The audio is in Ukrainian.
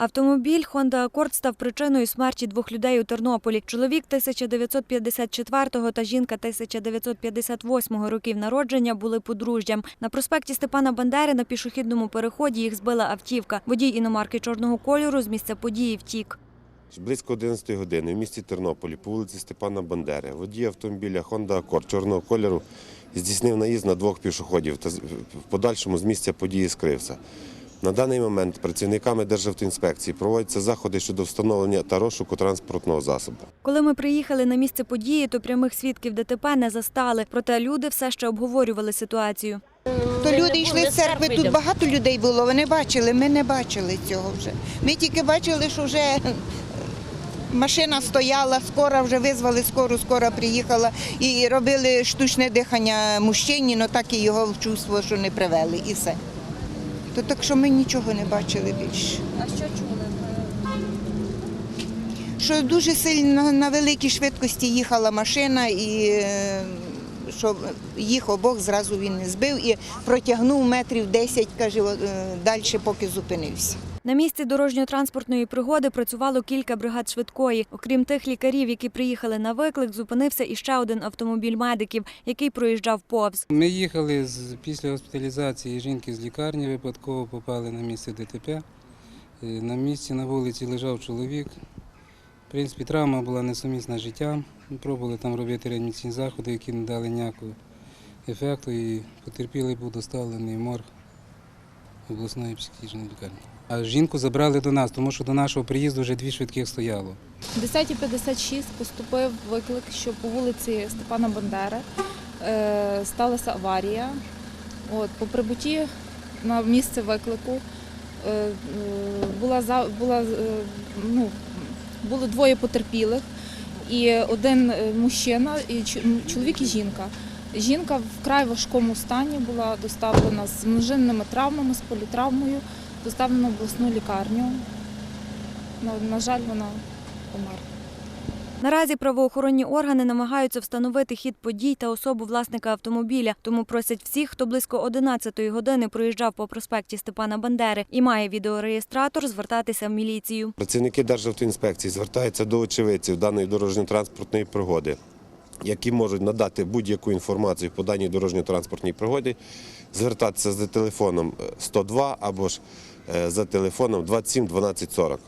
Автомобіль Honda Accord став причиною смерті двох людей у Тернополі. Чоловік 1954 та жінка 1958 років народження були подружжям. На проспекті Степана Бандери на пішохідному переході їх збила автівка. Водій іномарки чорного кольору з місця події втік. Близько 11 години в місті Тернополі по вулиці Степана Бандери водій автомобіля Honda Accord чорного кольору здійснив наїзд на двох пішоходів та в подальшому з місця події скрився. На даний момент працівниками Державтоінспекції проводяться заходи щодо встановлення та розшуку транспортного засобу. Коли ми приїхали на місце події, то прямих свідків ДТП не застали. Проте люди все ще обговорювали ситуацію. То люди йшли з церкви, тут багато людей було, вони бачили, ми не бачили цього вже. Ми тільки бачили, що вже е, машина стояла, скоро вже визвали скору, скоро приїхала і робили штучне дихання мужчині, але так і його в чувство, що не привели і все. То так що ми нічого не бачили більше. А що чули? Що дуже сильно на великій швидкості їхала машина і е, що їх обох зразу він не збив і протягнув метрів 10, каже, е, далі, поки зупинився. На місці дорожньо-транспортної пригоди працювало кілька бригад швидкої. Окрім тих лікарів, які приїхали на виклик, зупинився іще один автомобіль медиків, який проїжджав повз. Ми їхали після госпіталізації жінки з лікарні, випадково попали на місце ДТП. Е, На місці на вулиці лежав чоловік. В принципі, травма була несумісна з життям. Пробували там робити реанімаційні заходи, які не дали ніякого ефекту. І потерпілий був доставлений в морг обласної психічної лікарні. А жінку забрали до нас, тому що до нашого приїзду вже дві швидких стояло. О 10.56 поступив виклик, що по вулиці Степана Бандери е, сталася аварія. От, по прибутті на місце виклику е, була, була, е, ну, було двоє потерпілих, і один мужчина, і чоловік і жінка. Жінка в вкрай важкому стані була доставлена з множинними травмами, з політравмою, доставлена в обласну лікарню. На, на жаль, вона померла. Наразі правоохоронні органи намагаються встановити хід подій та особу власника автомобіля, тому просять всіх, хто близько 11-ї години проїжджав по проспекті Степана Бандери і має відеореєстратор, звертатися в міліцію. Працівники Державтоінспекції звертаються до очевидців даної дорожньо-транспортної пригоди, які можуть надати будь-яку інформацію по даній дорожньо-транспортній пригоді, звертатися за телефоном е, 102 або ж за телефоном 27 12 40.